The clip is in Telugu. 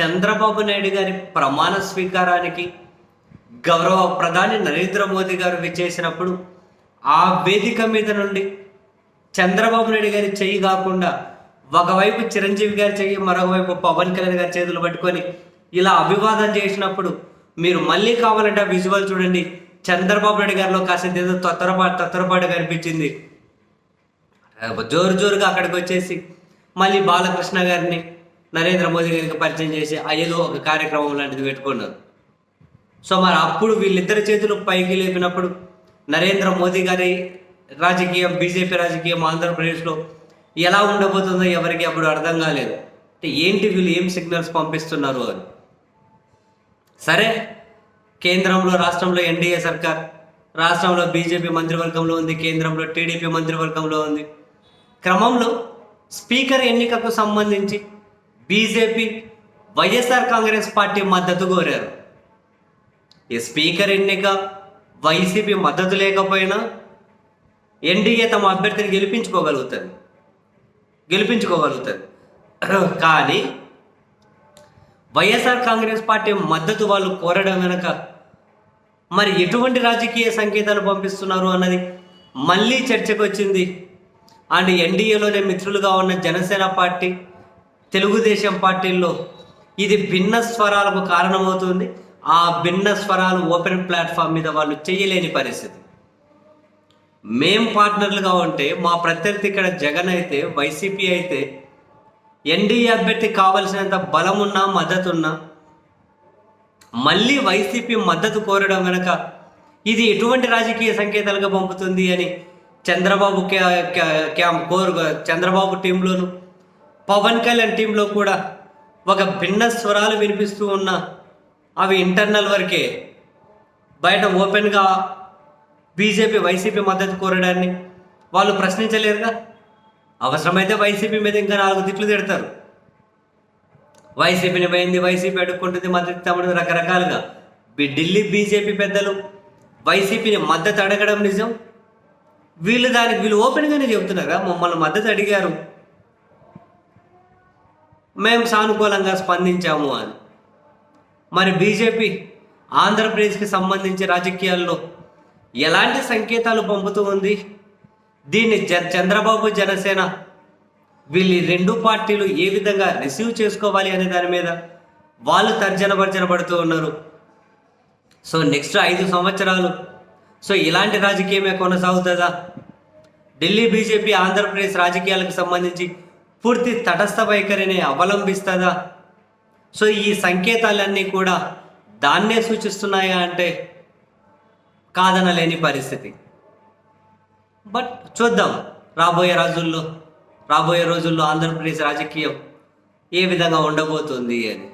చంద్రబాబు నాయుడు గారి ప్రమాణ స్వీకారానికి గౌరవ ప్రధాని నరేంద్ర మోదీ గారు విచ్చేసినప్పుడు ఆ వేదిక మీద నుండి చంద్రబాబు నాయుడు గారి చెయ్యి కాకుండా ఒకవైపు చిరంజీవి గారి చెయ్యి మరొకవైపు పవన్ కళ్యాణ్ గారి చేతులు పట్టుకొని ఇలా అభివాదం చేసినప్పుడు మీరు మళ్ళీ కావాలంటే ఆ విజువల్ చూడండి. చంద్రబాబు నాయుడు గారిలో కాసేది ఏదో తొత్తరపాటు తొత్తరపాటు కనిపించింది జోరు జోరుగా అక్కడికి వచ్చేసి మళ్ళీ బాలకృష్ణ గారిని నరేంద్ర మోదీ గారికి పరిచయం చేసి ఏదో ఒక కార్యక్రమం లాంటిది పెట్టుకున్నారు. సో మరి అప్పుడు వీళ్ళిద్దరి చేతులు పైకి లేపినప్పుడు నరేంద్ర మోదీ గారి రాజకీయం బీజేపీ రాజకీయం ఆంధ్రప్రదేశ్లో ఎలా ఉండబోతుందో ఎవరికి అప్పుడు అర్థం కాలేదు. అంటే ఏంటి వీళ్ళు ఏం సిగ్నల్స్ పంపిస్తున్నారు అని. సరే కేంద్రంలో రాష్ట్రంలో ఎన్డీఏ సర్కార్ రాష్ట్రంలో బీజేపీ మంత్రివర్గంలో ఉంది కేంద్రంలో టీడీపీ మంత్రివర్గంలో ఉంది. క్రమంలో స్పీకర్ ఎన్నికకు సంబంధించి బీజేపీ వైఎస్ఆర్ కాంగ్రెస్ పార్టీ మద్దతు కోరారు. ఈ స్పీకర్ ఎన్నిక వైసీపీ మద్దతు లేకపోయినా ఎన్డీఏ తమ అభ్యర్థిని గెలిపించుకోగలుగుతుంది. గెలిపించుకోగలుగుతుంది. కానీ వైఎస్ఆర్ కాంగ్రెస్ పార్టీ మద్దతు వాళ్ళు కోరడం వెనుక మరి ఎటువంటి రాజకీయ సంకేతాలు పంపిస్తున్నారు అన్నది మళ్ళీ చర్చకు వచ్చింది అండ్ ఎన్డీఏలోనే మిత్రులుగా ఉన్న జనసేన పార్టీ తెలుగుదేశం పార్టీల్లో ఇది భిన్న స్వరాలకు కారణమవుతుంది. ఆ భిన్న స్వరాలు ఓపెన్ ప్లాట్ఫామ్ మీద వాళ్ళు చేయలేని పరిస్థితి. మేం పార్ట్నర్లుగా ఉంటే మా ప్రత్యర్థి ఇక్కడ జగన్ అయితే వైసీపీ అయితే ఎన్డీఏ అభ్యర్థి కావలసినంత బలం ఉన్నా మద్దతు ఉన్నా మళ్ళీ వైసీపీ మద్దతు కోరడం వెనక ఇది ఎటువంటి రాజకీయ సంకేతాలుగా పంపుతుంది అని చంద్రబాబు క్యా- క్యాం- కోరు చంద్రబాబు టీంలోను పవన్ కళ్యాణ్ టీంలో కూడా ఒక భిన్న స్వరాలు వినిపిస్తూ ఉన్న అవి ఇంటర్నల్ వరకే బయట ఓపెన్గా బీజేపీ వైసీపీ మద్దతు కోరడాన్ని వాళ్ళు ప్రశ్నించలేరుగా? అవసరమైతే వైసీపీ మీద ఇంకా నాలుగు తిట్లు తిడతారు. వైసీపీని పోయింది వైసీపీ అడుక్కుంటుంది మద్దతు తమ్ముడు రకరకాలుగా. ఢిల్లీ బీజేపీ పెద్దలు వైసీపీని మద్దతు అడగడం నిజం. వీళ్ళు దానికి వీళ్ళు ఓపెన్గానే చెబుతున్నారా మమ్మల్ని మద్దతు అడిగారు. మేము సానుకూలంగా స్పందించాము అని. మరి బీజేపీ ఆంధ్రప్రదేశ్కి సంబంధించి రాజకీయాల్లో ఎలాంటి సంకేతాలు పంపుతూ ఉంది? దీన్ని జ చంద్రబాబు జనసేన వీళ్ళు రెండు పార్టీలు ఏ విధంగా రిసీవ్ చేసుకోవాలి అనే దాని మీద వాళ్ళు తర్జన భర్జన పడుతూ ఉన్నారు. సో నెక్స్ట్ ఐదు సంవత్సరాలు సో ఇలాంటి రాజకీయమే కొనసాగుతుందా? ఢిల్లీ బీజేపీ ఆంధ్రప్రదేశ్ రాజకీయాలకు సంబంధించి పూర్తి తటస్థ వైఖరిని అవలంబిస్తుందా? సో ఈ సంకేతాలన్నీ కూడా దాన్నే సూచిస్తున్నాయా అంటే కాదనలేని పరిస్థితి. బట్ చూద్దాం రాబోయే రోజుల్లో రాబోయే రోజుల్లో ఆంధ్రప్రదేశ్ రాజకీయం ఏ విధంగా ఉండబోతుంది అని.